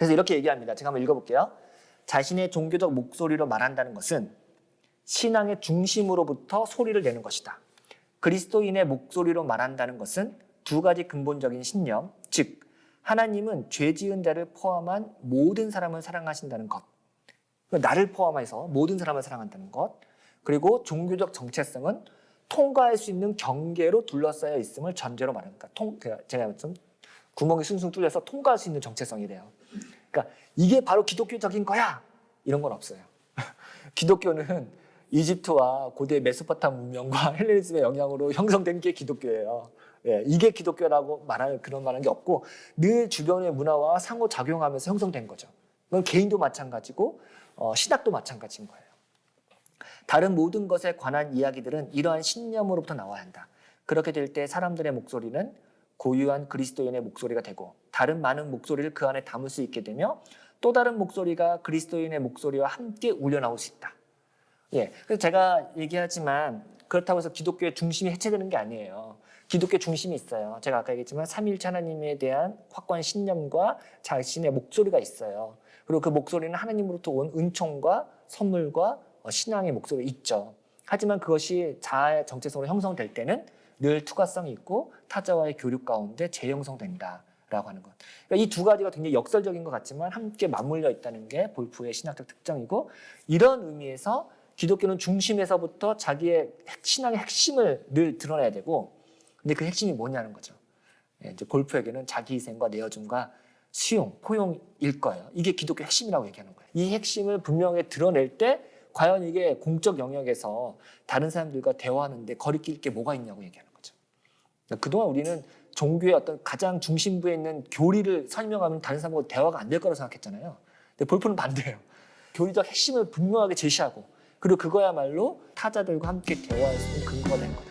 그래서 이렇게 얘기합니다. 제가 한번 읽어볼게요. 자신의 종교적 목소리로 말한다는 것은 신앙의 중심으로부터 소리를 내는 것이다. 그리스도인의 목소리로 말한다는 것은 두 가지 근본적인 신념, 즉 하나님은 죄 지은 자를 포함한 모든 사람을 사랑하신다는 것. 나를 포함해서 모든 사람을 사랑한다는 것. 그리고 종교적 정체성은 통과할 수 있는 경계로 둘러싸여 있음을 전제로 말합니다. 통, 제가- 제가 좀 구멍이 숭숭 뚫려서 통과할 수 있는 정체성이래요. 그러니까 이게 바로 기독교적인 거야. 이런 건 없어요. 기독교는 이집트와 고대 메소포타미 문명과 헬레니즘의 영향으로 형성된 게 기독교예요. 예, 이게 기독교라고 말하는 그런 말하는 게 없고 늘 주변의 문화와 상호 작용하면서 형성된 거죠. 그건 개인도 마찬가지고 어, 신학도 마찬가지인 거예요. 다른 모든 것에 관한 이야기들은 이러한 신념으로부터 나와야 한다. 그렇게 될 때 사람들의 목소리는 고유한 그리스도인의 목소리가 되고 다른 많은 목소리를 그 안에 담을 수 있게 되며 또 다른 목소리가 그리스도인의 목소리와 함께 울려 나올 수 있다. 예. 그래서 제가 얘기하지만 그렇다고 해서 기독교의 중심이 해체되는 게 아니에요. 기독교 중심이 있어요. 제가 아까 얘기했지만 삼일체 하나님에 대한 확고한 신념과 자신의 목소리가 있어요. 그리고 그 목소리는 하나님으로부터 온 은총과 선물과 어, 신앙의 목소리 있죠. 하지만 그것이 자아의 정체성으로 형성될 때는 늘 투과성이 있고 타자와의 교류 가운데 재형성된다 라고 하는 것. 그러니까 이 두 가지가 굉장히 역설적인 것 같지만 함께 맞물려 있다는 게 볼프의 신학적 특징이고 이런 의미에서 기독교는 중심에서부터 자기의 핵- 신앙의 핵심을 늘 드러내야 되고 근데 그 핵심이 뭐냐는 거죠. 예, 이제 골프에게는 자기 희생과 내어줌과 수용, 포용일 거예요. 이게 기독교 핵심이라고 얘기하는 거예요. 이 핵심을 분명히 드러낼 때 과연 이게 공적 영역에서 다른 사람들과 대화하는데 거리낄 게 뭐가 있냐고 얘기하는. 그러니까 그동안 우리는 종교의 어떤 가장 중심부에 있는 교리를 설명하면 다른 사람하고 대화가 안 될 거라고 생각했잖아요. 근데 볼프는 반대예요. 교리적 핵심을 분명하게 제시하고 그리고 그거야말로 타자들과 함께 대화할 수 있는 근거가 된 거다.